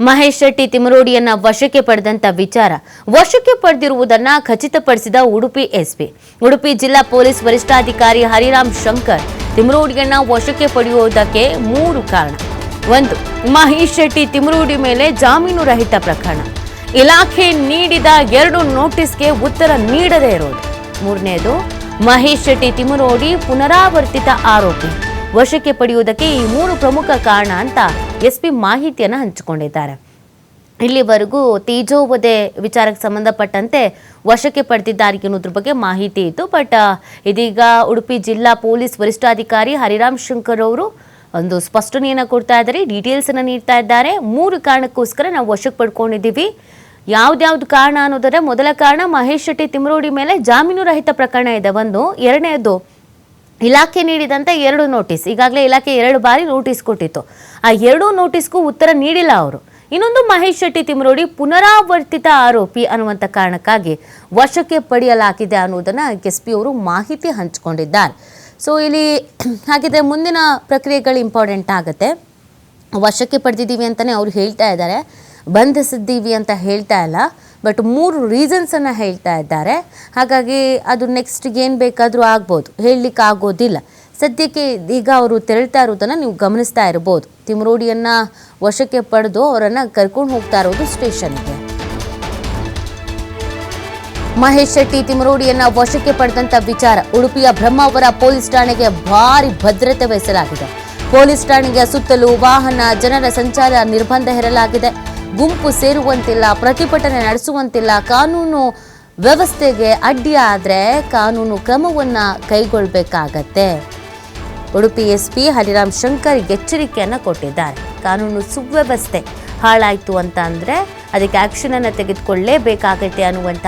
ಮಹೇಶ್ ಶೆಟ್ಟಿ ತಿಮರೋಡಿಯನ್ನ ವಶಕ್ಕೆ ಪಡೆದಂತ ವಿಚಾರ. ವಶಕ್ಕೆ ಪಡೆದಿರುವುದನ್ನ ಖಚಿತಪಡಿಸಿದ ಉಡುಪಿ ಎಸ್ಪಿ. ಉಡುಪಿ ಜಿಲ್ಲಾ ಪೊಲೀಸ್ ವರಿಷ್ಠಾಧಿಕಾರಿ ಹರಿರಾಮ್ ಶಂಕರ್ ತಿಮರೋಡಿಯನ್ನ ವಶಕ್ಕೆ ಪಡೆಯುವುದಕ್ಕೆ ಮೂರು ಕಾರಣ. ಒಂದು, ಮಹೇಶ್ ಶೆಟ್ಟಿ ತಿಮರೋಡಿ ಮೇಲೆ ಜಾಮೀನು ರಹಿತ ಪ್ರಕರಣ. ಇಲಾಖೆ ನೀಡಿದ ಎರಡು ನೋಟಿಸ್ಗೆ ಉತ್ತರ ನೀಡದೇ ಇರೋದು. ಮೂರನೇದು, ಮಹೇಶ್ ಶೆಟ್ಟಿ ತಿಮರೋಡಿ ಪುನರಾವರ್ತಿತ ಆರೋಪಿ. ವಶಕ್ಕೆ ಪಡೆಯುವುದಕ್ಕೆ ಈ ಮೂರು ಪ್ರಮುಖ ಕಾರಣ ಅಂತ ಎಸ್ಪಿ ಮಾಹಿತಿಯನ್ನು ಹಂಚಿಕೊಂಡಿದ್ದಾರೆ. ಇಲ್ಲಿವರೆಗೂ ತೇಜೋವಧೆ ವಿಚಾರಕ್ಕೆ ಸಂಬಂಧಪಟ್ಟಂತೆ ವಶಕ್ಕೆ ಪಡೆದಿದ್ದಾರೆ ಅನ್ನೋದ್ರ ಬಗ್ಗೆ ಮಾಹಿತಿ ಇತ್ತು. ಬಟ್ ಇದೀಗ ಉಡುಪಿ ಜಿಲ್ಲಾ ಪೊಲೀಸ್ ವರಿಷ್ಠಾಧಿಕಾರಿ ಹರಿರಾಮ್ ಶಂಕರ್ ಅವರು ಒಂದು ಸ್ಪಷ್ಟನೆಯನ್ನು ಕೊಡ್ತಾ ಇದ್ದಾರೆ, ಡೀಟೇಲ್ಸ್ ಅನ್ನು ನೀಡ್ತಾ ಇದ್ದಾರೆ. ಮೂರು ಕಾರಣಕ್ಕೋಸ್ಕರ ನಾವು ವಶಕ್ಕೆ ಪಡ್ಕೊಂಡಿದ್ದೀವಿ. ಯಾವ್ದ್ಯಾವ್ದು ಕಾರಣ ಅನ್ನೋದಾದ್ರೆ ಮೊದಲ ಕಾರಣ ಮಹೇಶ್ ಶೆಟ್ಟಿ ತಿಮರೋಡಿ ಮೇಲೆ ಜಾಮೀನು ರಹಿತ ಪ್ರಕರಣ ಇದೆ. ಒಂದು, ಎರಡನೇದು ಇಲಾಖೆ ನೀಡಿದಂತೆ ಎರಡು ನೋಟಿಸ್. ಈಗಾಗಲೇ ಇಲಾಖೆ ಎರಡು ಬಾರಿ ನೋಟಿಸ್ ಕೊಟ್ಟಿತ್ತು. ಆ ಎರಡೂ ನೋಟಿಸ್ಗೂ ಉತ್ತರ ನೀಡಿಲ್ಲ ಅವರು. ಇನ್ನೊಂದು ಮಹೇಶ್ ಶೆಟ್ಟಿ ತಿಮರೋಡಿ ಪುನರಾವರ್ತಿತ ಆರೋಪಿ ಅನ್ನುವಂಥ ಕಾರಣಕ್ಕಾಗಿ ವಶಕ್ಕೆ ಪಡೆಯಲಾಗಿದೆ ಅನ್ನೋದನ್ನು ಎಸ್ ಪಿ ಅವರು ಮಾಹಿತಿ ಹಂಚಿಕೊಂಡಿದ್ದಾರೆ. ಸೊ ಇಲ್ಲಿ ಹಾಗಿದ್ರೆ ಮುಂದಿನ ಪ್ರಕ್ರಿಯೆಗಳು ಇಂಪಾರ್ಟೆಂಟ್ ಆಗುತ್ತೆ. ವಶಕ್ಕೆ ಪಡೆದಿದ್ದೀವಿ ಅಂತಲೇ ಅವರು ಹೇಳ್ತಾ ಇದ್ದಾರೆ. ಬಂಧಿಸಿದ್ದೀವಿ ಅಂತ ಹೇಳ್ತಾ ಇಲ್ಲ. ಬಟ್ ಮೂರು ರೀಸನ್ಸನ್ನು ಹೇಳ್ತಾ ಇದ್ದಾರೆ. ಹಾಗಾಗಿ ಅದು ನೆಕ್ಸ್ಟ್ ಏನು ಬೇಕಾದರೂ ಆಗ್ಬೋದು. ಹೇಳಲಿಕ್ಕೆ ಆಗೋದಿಲ್ಲ. ಸದ್ಯಕ್ಕೆ ಈಗ ಅವರು ತೆರಳ್ತಾ ಇರೋದನ್ನು ನೀವು ಗಮನಿಸ್ತಾ ಇರ್ಬೋದು. ತಿಮ್ರೋಡಿಯನ್ನು ವಶಕ್ಕೆ ಪಡೆದು ಅವರನ್ನು ಕರ್ಕೊಂಡು ಹೋಗ್ತಾ ಇರೋದು ಸ್ಟೇಷನ್ಗೆ ಮಹೇಶ್ ಶೆಟ್ಟಿ ತಿಮರೋಡಿಯನ್ನ ವಶಕ್ಕೆ ಪಡೆದಂತ ವಿಚಾರ. ಉಡುಪಿಯ ಬ್ರಹ್ಮಾವರ ಪೊಲೀಸ್ ಠಾಣೆಗೆ ಭಾರಿ ಭದ್ರತೆ ವಹಿಸಲಾಗಿದೆ. ಪೊಲೀಸ್ ಠಾಣೆಯ ಸುತ್ತಲೂ ವಾಹನ, ಜನರ ಸಂಚಾರ ನಿರ್ಬಂಧ ಹೇರಲಾಗಿದೆ. ಗುಂಪು ಸೇರುವಂತಿಲ್ಲ, ಪ್ರತಿಭಟನೆ ನಡೆಸುವಂತಿಲ್ಲ, ಕಾನೂನು ವ್ಯವಸ್ಥೆಗೆ ಅಡ್ಡಿಯಾದರೆ ಕಾನೂನು ಕ್ರಮವನ್ನು ಕೈಗೊಳ್ಳಬೇಕಾಗತ್ತೆ ಉಡುಪಿ ಎಸ್ ಪಿ ಹರಿರಾಮ್ ಶಂಕರ್ ಎಚ್ಚರಿಕೆಯನ್ನು ಕೊಟ್ಟಿದ್ದಾರೆ. ಕಾನೂನು ಸುವ್ಯವಸ್ಥೆ ಹಾಳಾಯಿತು ಅಂತ ಅಂದರೆ ಅದಕ್ಕೆ ಆ್ಯಕ್ಷನನ್ನು ತೆಗೆದುಕೊಳ್ಳಲೇಬೇಕಾಗತ್ತೆ ಅನ್ನುವಂಥ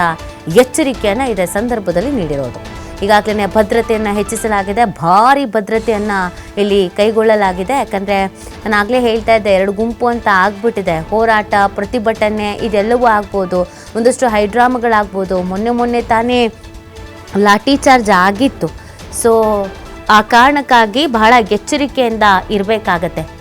ಎಚ್ಚರಿಕೆಯನ್ನು ಇದೇ ಸಂದರ್ಭದಲ್ಲಿ ನೀಡಿರೋದು. ಈಗಾಗಲೇ ಭದ್ರತೆಯನ್ನು ಹೆಚ್ಚಿಸಲಾಗಿದೆ, ಭಾರಿ ಭದ್ರತೆಯನ್ನು ಇಲ್ಲಿ ಕೈಗೊಳ್ಳಲಾಗಿದೆ. ಯಾಕಂದರೆ ನಾನು ಆಗಲೇ ಹೇಳ್ತಾ ಇದ್ದೆ, ಎರಡು ಗುಂಪು ಅಂತ ಆಗ್ಬಿಟ್ಟಿದೆ. ಹೋರಾಟ, ಪ್ರತಿಭಟನೆ, ಇದೆಲ್ಲವೂ ಆಗ್ಬೋದು. ಒಂದಷ್ಟು ಹೈಡ್ರಾಮಗಳಾಗ್ಬೋದು. ಮೊನ್ನೆ ಮೊನ್ನೆ ತಾನೇ ಲಾಠಿ ಚಾರ್ಜ್ ಆಗಿತ್ತು. ಸೊ ಆ ಕಾರಣಕ್ಕಾಗಿ ಬಹಳ ಎಚ್ಚರಿಕೆಯಿಂದ ಇರಬೇಕಾಗತ್ತೆ.